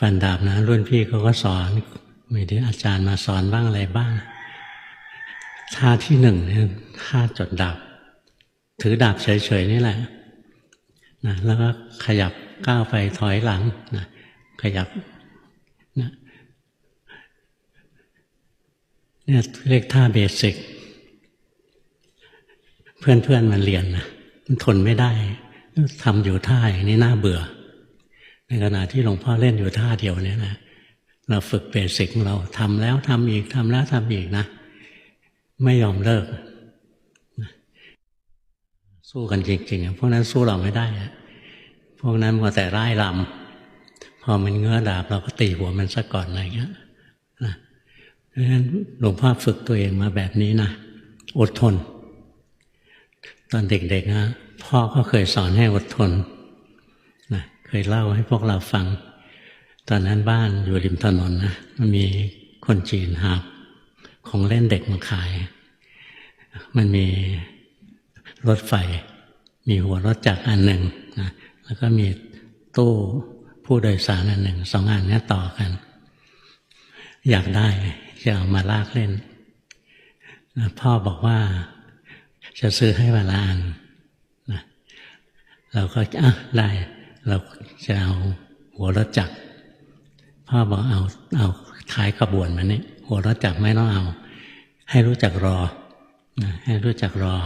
ฟันดาบนะ รุ่นพี่เขาก็สอนมีที่อาจารย์มาสอนบ้างอะไรบ้างท่าที่หนึ่งเนี่ยท่าจดดาบถือดาบเฉยๆนี่แหละนะแล้วก็ขยับก้าวไปถอยหลังนะขยับนะเนี่ยเรียกท่าเบสิก เพื่อนๆมันเรียนนะมันทนไม่ได้ทำอยู่ท่าอย่างนี้น่าเบื่อ ในขณะที่หลวงพ่อเล่นอยู่ท่าเดียวเนี่ยนะเราฝึกเบสิกของเราทำแล้วทำอีกทำแล้วทำอีกนะ ไม่ยอมเลิก สู้กันจริงๆอะพวกนั้นสู้เราไม่ได้พวกนั้นมัวแต่ร่ายรำพอมันเงื้อดาบเราก็ตีหัวมันซะก่อนอะไรอย่างเงี้ยนะเพราะฉะนั้นหลวงพ่อฝึกตัวเองมาแบบนี้นะอดทน ตอนเด็กๆนะพ่อก็เคยสอนให้อดทน เคยเล่าให้พวกเราฟัง ตอนนั้นบ้านอยู่ริมถนนนะมันมีคนจีนหาบของเล่นเด็กมาขาย มันมีรถไฟ มีหัวรถจักรอันหนึ่งนะแล้วก็มีตู้ผู้โดยสารอันหนึ่งสองอันนี้ต่อกัน อยากได้จะเอามาลากเล่น พ่อบอกว่าจะซื้อให้เวลาอันนะเราก็อะได้ เราจะเอาหัวรถจักรพ่อบอกเอาเอาท้ายขบวนมันนี่หัวรถจักรไม่ต้องเอา ให้รู้จักรอให้รู้จักรอ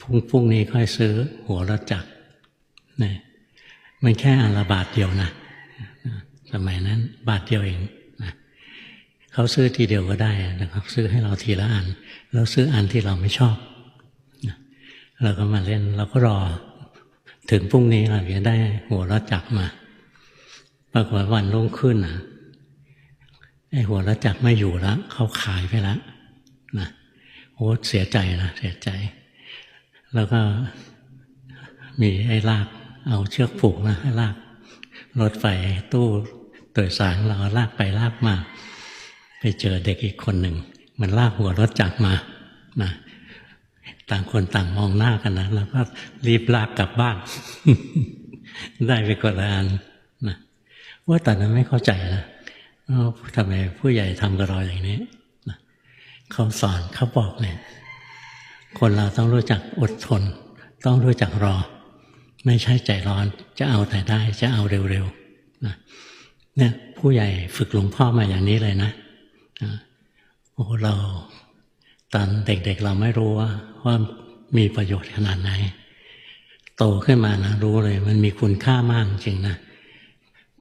พรุ่งพรุ่งนี้ค่อยซื้อหัวรถจักรนะมันแค่อันละบาทเดียวนะสมัยนั้น บาทเดียวเองนะเขาซื้อทีเดียวก็ได้นะครับ ซื้อให้เราทีละอัน แล้วซื้ออันที่เราไม่ชอบเราก็มาเล่นเราก็รอ ถึงพรุ่งนี้เราจะได้หัวรถจักรมาปรากฏวันรุ่งขึ้นอะไอ้หัวรถจักรไม่อยู่แล้วเขาขายไปแล้วนะโอ้เสียใจนะเสียใจ แล้วก็มีไอ้ลาก เอาเชือกผูกนะให้ลากรถไฟตู้โดยสารเราลากไปลากมา ไปเจอเด็กอีกคนหนึ่ง มันลากหัวรถจักรมานะ ต่างคนต่างมองหน้ากันนะแล้วก็รีบลากกลับบ้าน ได้ไปกดละอันนะว่าตอนนั้นไม่เข้าใจนะว่าทำไมผู้ใหญ่ทำกับเราอย่างนี้นะเขาสอนเขาบอกเนี่ย คนเราต้องรู้จักอดทน ต้องรู้จักรอ ไม่ใช่ใจร้อนจะเอาแต่ได้ จะเอาเร็วๆนะเนี่ยผู้ใหญ่ฝึกหลวงพ่อมาอย่างนี้เลยนะโอ้เรา ตอนเด็กๆเราไม่รู้ว่าว่ามีประโยชน์ขนาดไหน โตขึ้นมานะรู้เลย มันมีคุณค่ามากจริงนะ